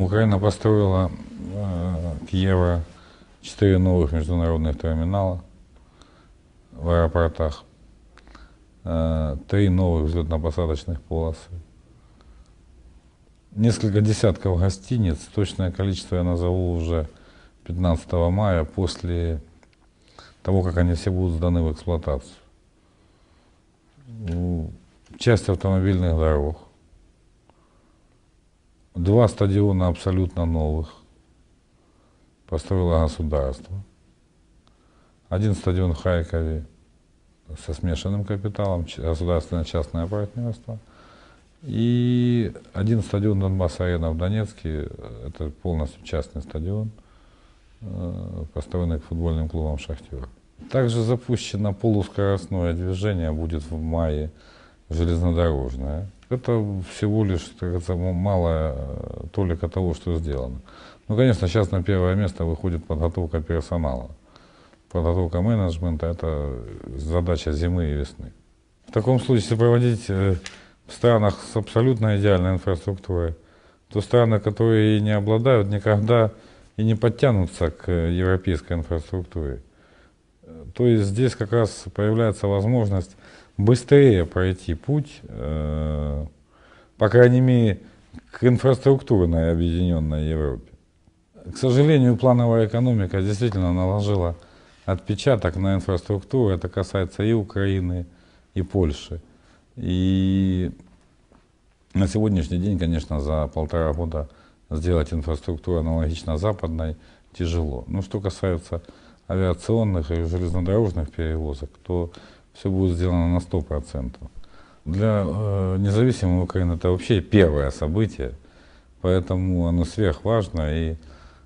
Украина построила э, к евро четыре новых международных терминала в аэропортах, э, три новых взлетно-посадочных полосы, несколько десятков гостиниц, точное количество я назову уже 15 мая после того, как они все будут сданы в эксплуатацию. Часть автомобильных дорог, Два стадиона абсолютно новых построило государство. Один стадион в Харькове со смешанным капиталом, ч- государственное частное партнерство. И один стадион Донбасс-арена в Донецке, э, это полностью частный стадион, э, построенный футбольным клубам «Шахтер». Также запущено полускоростное движение, будет в мае железнодорожное. Это всего лишь, говорится, м- малая э, толика того, что сделано. Ну, конечно, сейчас на первое место выходит подготовка персонала. Подготовка менеджмента – это задача зимы и весны. В таком случае, если проводить э, в странах с абсолютно идеальной инфраструктурой, то страны, которые не обладают, никогда и не подтянутся к э, европейской инфраструктуре. То есть здесь как раз появляется возможность быстрее пройти путь, э, по крайней мере, к инфраструктурной объединенной Европе. К сожалению, плановая экономика действительно наложила отпечаток на инфраструктуру. Это касается и Украины, и Польши. И на сегодняшний день, конечно, за полтора года сделать инфраструктуру аналогично западной тяжело. Но что касается авиационных и железнодорожных перевозок, то все будет сделано на 100%. Для э, независимой Украины это вообще первое событие, поэтому оно сверхважно. И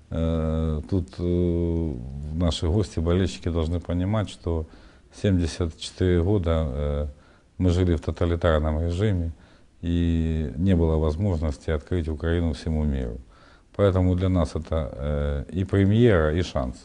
э, тут э, наши гости, болельщики должны понимать, что 74 года э, мы жили в тоталитарном режиме, и не было возможности открыть Украину всему миру. Поэтому для нас это э, и премьера, и шанс.